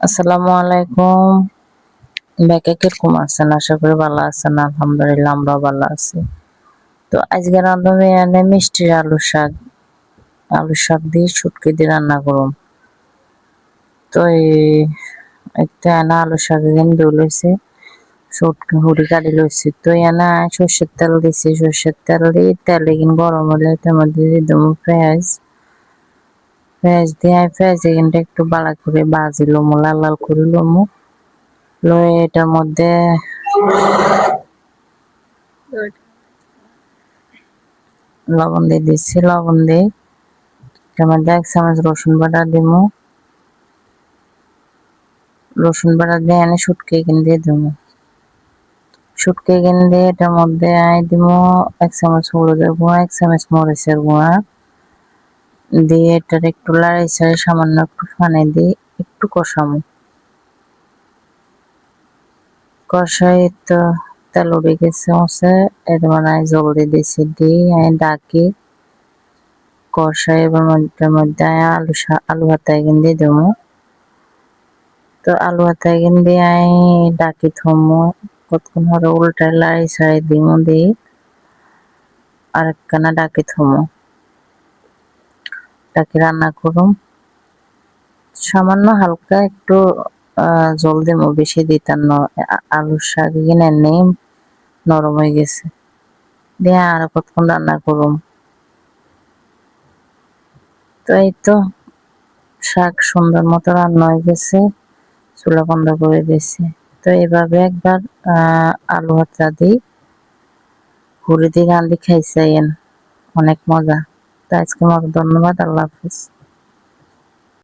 আসসালামু আলাইকুম। ব্যাকে কীরকম আছেন? আশা করি ভালো আছেন, আলহামদুলিল্লাহ আমরা ভালো আছি। তো আজকে রাঁধুন এনে মিষ্টির আলু শাক আলু শাক দিয়ে শুটকি দিয়ে রান্না করুন তো এই একটা এনে আলু শাক এখানে দই লইছে, শুটকি হুড়ি কাটি লইছি। তো এনে সর্ষের তেল দিছি, সর্ষের তেল দিয়ে তেল এখানে গরম হলে তার মধ্যে দিয়ে দেবো পেঁয়াজ পেঁয়াজ দিয়ে পেঁয়াজ এখানটা একটু বালা করে বাজি লমু লাল লাল করে লমু। লয়ে এটার মধ্যে লবণ দিয়ে দিচ্ছি, লবণ দিয়ে এটার মধ্যে এক চামচ রসুন বাটা দিমু। রসুন বাটা দিয়ে এনে শুটকি এখানে দিয়ে দিমু। শুটকি এখানে দিয়ে এটার মধ্যে আই দিমু এক চামচ হলুদের গুঁড়া, এক চামচ মরিচের গুঁড়া। দিয়ে এটার একটু লাড়াই ছাড়ে সামান্য একটু পানি দিয়ে একটু কষামু কষাই তো তেল উড়ে গেছে হচ্ছে এর মানে জল দিয়ে দিয়েছি দিয়ে আমি ডাকি। কষাই এবার মধ্যের মধ্যে আমি আলু আলু হাতা এখান দিয়ে দেবো। তো আলু হাতা এখান দিয়ে আমি ডাকি থমো, কতক্ষণ হরে উল্টায় লাড়াই ছাড়াই দিমু দিই আরেকখানা ডাকি থমো। ডাকি রান্না করুম। সামান্য হালকা একটু জল দেবো বেশি দিতাম আলুর শাক কিনে নেই, নরম হয়ে গেছে। দিয়ে আর কতক্ষণ রান্না করুম। তো এই তো, শাক সুন্দর মতো রান্না হয়ে গেছে, চুলা বন্ধ করে দিয়েছি। তো এভাবে একবার আলু হাতা দিই। হুড়ি দিয়ে রান্দি খাইছেন অনেক মজা। তো আজকে মতো ধন্যবাদ আল্লাহ হাফিজ।